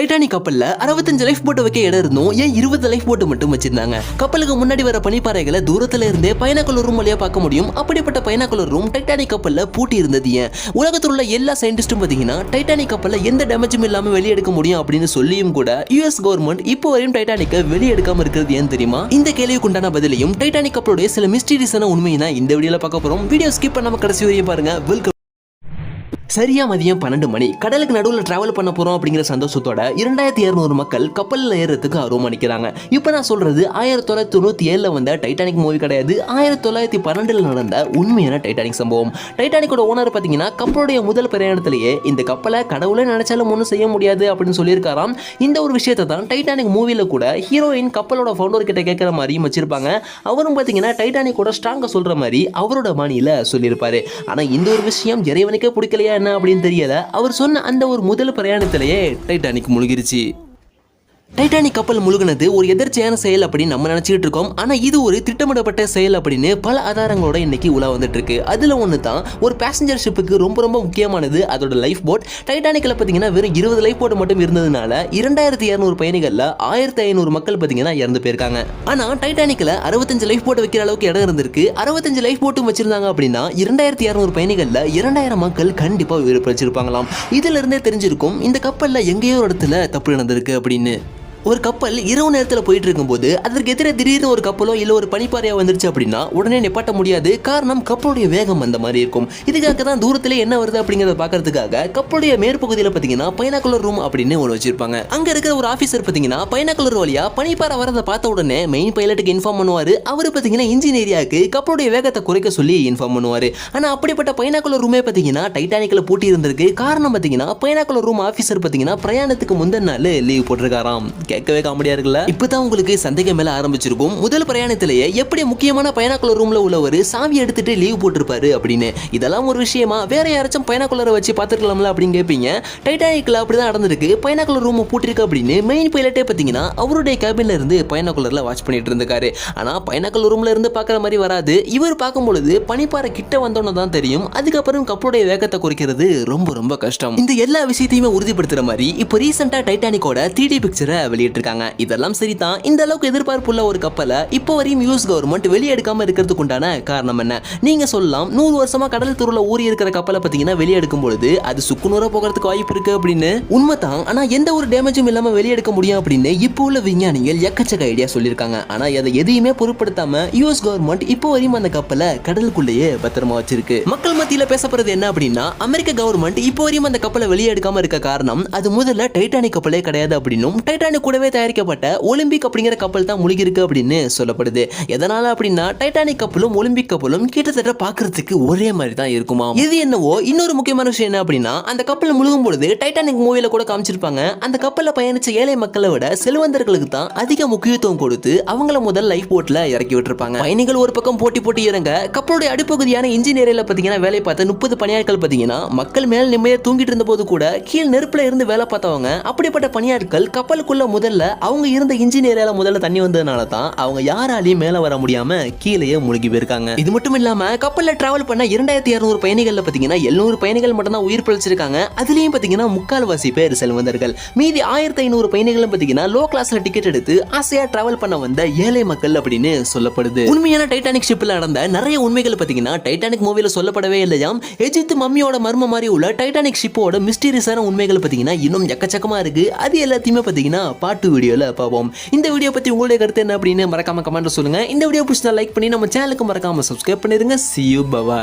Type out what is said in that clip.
Titanic கப்பல்ல அறுபத்தஞ்சு life போட்டு வைக்க இடம் இருந்தும் ஏன் இருபது லைஃப் போட்டு மட்டும் வச்சிருந்தாங்க? கப்பலுக்கு முன்னாடி வர பனிப்பாறைகளை தூரத்துல இருந்தே பைனாக்குள்ள ரூம் வழியா பார்க்க முடியும். அப்படிப்பட்ட பைனாக்குள்ள ரூம் டைட்டானிக் கப்பல்ல பூட்டி இருந்தது ஏன்? உலகத்தில் உள்ள எல்லா சயின்டிஸ்டும் பாத்தீங்கன்னா டைட்டானிக் கப்பல்ல எந்த டேமேஜும் இல்லாம வெளியெடுக்க முடியும் அப்படின்னு சொல்லியும் கூட யூஎஸ் கவர்மெண்ட் இப்போ வரையும் டைட்டானிக்கை வெளியெடுக்காம இருக்கிறது ஏன் தெரியுமா? இந்த கேள்விக்கு உண்டான பதிலையும் டைட்டானிக் கப்பலுடைய சில மிஸ்டீரியஸான உண்மையை தான் இந்த வீடியோல பார்க்க போறோம். வீடியோ ஸ்கிப் பண்ணாம கடைசி வரையும் பாருங்க. வெல்கம் சரியா மதியம் பன்னெண்டு மணி. கடலுக்கு நடுவில் டிராவல் பண்ண போறோம் அப்படிங்கிற சந்தோஷத்தோட இரண்டாயிரத்தி இரநூறு மக்கள் கப்பலில் ஏறுறதுக்கு ஆர்வம் அளிக்கிறாங்க. இப்போ நான் சொல்றது ஆயிரத்தி தொள்ளாயிரத்தி தொண்ணூத்தி ஏழுல வந்த டைட்டானிக் மூவி கிடையாது. ஆயிரத்தி தொள்ளாயிரத்தி பன்னெண்டுல நடந்த உண்மையான டைட்டானிக் சம்பவம். டைட்டானிக்கோட ஓனர் பார்த்தீங்கன்னா கப்பலுடைய முதல் பிரயாணத்திலேயே இந்த கப்பலை கடவுளே நினைச்சாலும் ஒன்றும் செய்ய முடியாது அப்படின்னு சொல்லியிருக்காராம். இந்த ஒரு விஷயத்தை தான் டைட்டானிக் மூவியில் கூட ஹீரோயின் கப்பலோட ஃபவுண்டர் கிட்ட கேட்குற மாதிரியும் வச்சிருப்பாங்க. அவரும் பார்த்தீங்கன்னா டைட்டானிக்கோட ஸ்ட்ராங்காக சொல்கிற மாதிரி அவரோட மணியில் சொல்லியிருப்பாரு. ஆனால் இந்த ஒரு விஷயம் இறைவனுக்கே பிடிக்கலையா என்ன அப்படின்னு தெரியல. அவர் சொன்ன அந்த ஒரு முதல் பிரயாணத்திலேயே டைட்டானிக் முழுகிருச்சு. டைட்டானிக் கப்பல் முழுகினது ஒரு எதிர்ச்சியான செயல் அப்படின்னு நம்ம நினைச்சிட்டு இருக்கோம். ஆனா இது ஒரு திட்டமிடப்பட்ட செயல் அப்படின்னு பல ஆதாரங்களோட இன்னைக்கு உலா வந்துட்டு இருக்கு. அதுல ஒன்று தான் ஒரு பேசஞ்சர் ஷிப்புக்கு ரொம்ப ரொம்ப முக்கியமானது அதோட லைஃப் போட் டைட்டானிக்கில் பார்த்தீங்கன்னா வெறும் இருபது லைஃப் போட் மட்டும் இருந்ததுனால இரண்டாயிரத்தி இரநூறு பயணிகள்ல ஆயிரத்தி ஐநூறு மக்கள் பார்த்தீங்கன்னா இறந்து போயிருக்காங்க. ஆனா டைட்டானிக்கில் அறுபத்தஞ்சு லைஃப் போட் வைக்கிற அளவுக்கு இடம் இருந்திருக்கு. அறுபத்தஞ்சு லைஃப் போட்டும் வச்சிருந்தாங்க அப்படின்னா இரண்டாயிரத்தி இரநூறு பயணிகள்ல இரண்டாயிரம் மக்கள் கண்டிப்பா உயிர் பிழைச்சிருப்பாங்களாம். இதுல இருந்தே தெரிஞ்சிருக்கும் இந்த கப்பல்ல எங்கேயோ ஒரு இடத்துல தப்பு நடந்திருக்கு அப்படின்னு. ஒரு கப்பல் இரவு நேரத்தில் போயிட்டு இருக்கும்போது அதற்கு எதிரே திடீர்னு ஒரு கப்பலோ இல்லை ஒரு பனிப்பாறையோ வந்துருச்சு அப்படின்னா உடனே நிப்பாட்ட முடியாது. காரணம் கப்பலுடைய வேகம் அந்த மாதிரி இருக்கும். இதுக்காக தான் தூரத்திலே என்ன வருது அப்படிங்கிறத பார்க்கறதுக்காக கப்பலுடைய மேற்பகுதியில் பார்த்தீங்கன்னா பைனாக்குலர் ரூம் அப்படின்னு ஒன்று வச்சிருப்பாங்க. அங்கே இருக்கிற ஒரு ஆஃபீஸர் பார்த்தீங்கன்னா பைனாக்குலர் வழியாக பனிப்பாறை வரதை பார்த்த உடனே மெயின் பைலட்டுக்கு இன்ஃபார்ம் பண்ணுவார். அவர் பார்த்தீங்கன்னா இன்ஜின் ஏரியாவுக்கு கப்பலுடைய வேகத்தை குறைக்க சொல்லி இன்ஃபார்ம் பண்ணுவார். ஆனால் அப்படிப்பட்ட பைனாக்குலர் ரூமே பார்த்தீங்கன்னா டைட்டானிக்கில் பூட்டி இருந்திருக்கு. காரணம் பார்த்தீங்கன்னா பைனாக்குலர் ரூம் ஆஃபீஸர் பார்த்தீங்கன்னா பிரயாணத்துக்கு முந்தின நாள் லீவ் போட்டிருக்காராம். கேட்கவே காமெடியா இருக்குல்ல? இப்பதான் உங்களுக்கு சந்தேகம் மேல ஆரம்பிச்சிருக்கும். முதல் பிரயாணத்திலேயே எப்படி முக்கியமான பயணக்குள்ள ரூம்ல உள்ளவர் சாவி எடுத்துட்டு லீவ் போட்டிருப்பாரு அப்படின்னு. இதெல்லாம் ஒரு விஷயமா? வேற யாராச்சும் பயணக்குள்ளரை வச்சு பார்த்துருக்கலாம்ல அப்படின்னு கேட்பீங்க டைட்டானிக்ல அப்படிதான் நடந்திருக்கு. பயணக்குள்ள ரூம் பூட்டிருக்கு அப்படின்னு மெயின் பைலட்டே பார்த்தீங்கன்னா அவருடைய கேபின்ல இருந்து பயணக்குள்ளர்ல வாட்ச் பண்ணிட்டு இருந்திருக்காரு. ஆனா பயணக்குள்ள ரூம்ல இருந்து பார்க்குற மாதிரி வராது. இவர் பார்க்கும் பொழுது பனிப்பாறை கிட்ட வந்தோன்னு தான் தெரியும். அதுக்கப்புறம் கப்பலுடைய வேகத்தை குறைக்கிறது ரொம்ப ரொம்ப கஷ்டம். இந்த எல்லா விஷயத்தையுமே உறுதிப்படுத்துற மாதிரி இப்போ ரீசெண்டா டைட்டானிக்கோட த்ரீ டி பிக்சரை வெளியிட்டிருக்காங்க. இதெல்லாம் சரிதான். இந்த அளவுக்கு எதிர்பார்ப்புள்ள ஒரு கப்பலை இப்போ வரையும் யூஎஸ் கவர்மெண்ட் வெளியெடுக்காம இருக்கிறதுக்கு உண்டான காரணம் என்ன? நீங்க சொல்லலாம் நூறு வருஷமா கடல் தூரில் ஊறி இருக்கிற கப்பலை பார்த்தீங்கன்னா வெளியெடுக்கும் பொழுது அது சுக்குநூறா போகிறதுக்கு வாய்ப்பு இருக்கு அப்படின்னு? உண்மைதான். ஆனா எந்த ஒரு டேமேஜும் இல்லாம வெளியெடுக்க முடியும் அப்படின்னு இப்போ உள்ள விஞ்ஞானிகள் எக்கச்சக்க ஐடியா சொல்லியிருக்காங்க. ஆனா அதை எதையுமே பொருட்படுத்தாம யூஎஸ் கவர்மெண்ட் இப்போ வரையும் அந்த கப்பலை கடலுக்குள்ளேயே பத்திரமா வச்சிருக்கு. மக்கள் மத்தியில பேசப்படுறது என்ன அப்படின்னா அமெரிக்க கவர்மெண்ட் இப்போ வரையும் அந்த கப்பலை வெளியே எடுக்காம இருக்க காரணம் அது முதல்ல டைட்டானிக் கப்பலே கிடையாது அப்படின்னும் டைட்டானிக் கூடவே தயாரிக்கப்பட்ட ஒலிம்பிக் அப்படிங்கிற கப்பல் தான் முழுகிருக்கு அப்படின்னு சொல்லப்படுது. எதனால அப்படின்னா டைட்டானிக் கப்பலும் ஒலிம்பிக் கப்பலும் கிட்டத்தட்ட பாக்குறதுக்கு ஒரே மாதிரி தான் இருக்குமா? இது என்னவோ இன்னொரு முக்கியமான விஷயம் என்ன அப்படின்னா அந்த கப்பல் முழுகும் பொழுது டைட்டானிக் மூவில கூட காமிச்சிருப்பாங்க. அந்த கப்பலில் பயணிச்ச ஏழை மக்களை விட செல்வந்தர்களுக்கு தான் அதிக முக்கியத்துவம் கொடுத்து அவங்கள முதல் லைஃப் போட்ல இறக்கி விட்டுருப்பாங்க. பயணிகள் ஒரு பக்கம் போட்டி போட்டி இறங்க கப்பலுடைய அடிப்பகுதியான இன்ஜின் பார்த்தீங்கன்னா பாத்தீங்கன்னா வேலை பார்த்த முப்பது பணியாட்கள் பாத்தீங்கன்னா மக்கள் மேல் நிம்மதியா தூங்கிட்டு இருந்த போது கூட கீழ் நெருப்புல இருந்து வேலை பார்த்தவங்க அப்படிப்பட்ட பணியாட்கள் கப்பலுக்குள்ள முதல்ல அவங்க இருந்த இன்ஜின் ஏரியால முதல்ல தண்ணி வந்ததுனால தான் அவங்க யாராலையும் மேல வர முடியாம கீழேயே முழுகி போயிருக்காங்க. இது மட்டும் இல்லாம கப்பல்ல டிராவல் பண்ண இரண்டாயிரத்தி இரநூறு பயணிகள்ல பாத்தீங்கன்னா எழுநூறு பயணிகள் மட்டும் தான் உயிர் பிழைச்சிருக்காங்க. அதுலயும் பாத்தீங்கன்னா முக்கால்வாசி பேர் செல்வந்தர்கள். மீதி ஆயிரத்தி ஐநூறு பயணிகளும் பாத்தீங்கன்னா லோ கிளாஸ்ல டிக்கெட் எடுத்து ஆசையா டிராவல் பண்ண வந்த ஏழை மக்கள் அப்படின்னு சொல்லப்படுது. உண்மையான டைட்டானிக் ஷிப்ல நடந்த நிறைய உண்மைகள் பாத்தீங்கன்னா டைட்டானிக் மூவில சொல்லப்படவே இல்லையாம். எஜித் மம்மியோட மர்ம மாதிரி உள்ள டைட்டானிக் ஷிப்போட மிஸ்டீரியஸான உண்மைகள் பாத்தீங்கன்னா இன்னும் எக்கச்சக்கமா இருக்கு. அது எல்லாத்தையுமே பாத்தீங்கன்னா பாட்டு வீடியோல பார்ப்போம். இந்த வீடியோ பத்தி உங்களுடைய கருத்து என்ன அப்படின்னு மறக்காம கமெண்ட் சொல்லுங்க. இந்த வீடியோ பிடிச்சா லைக் பண்ணி நம்ம சேனலுக்கு மறக்காம சப்ஸ்கிரைப் பண்ணிருங்க சி யூ பவா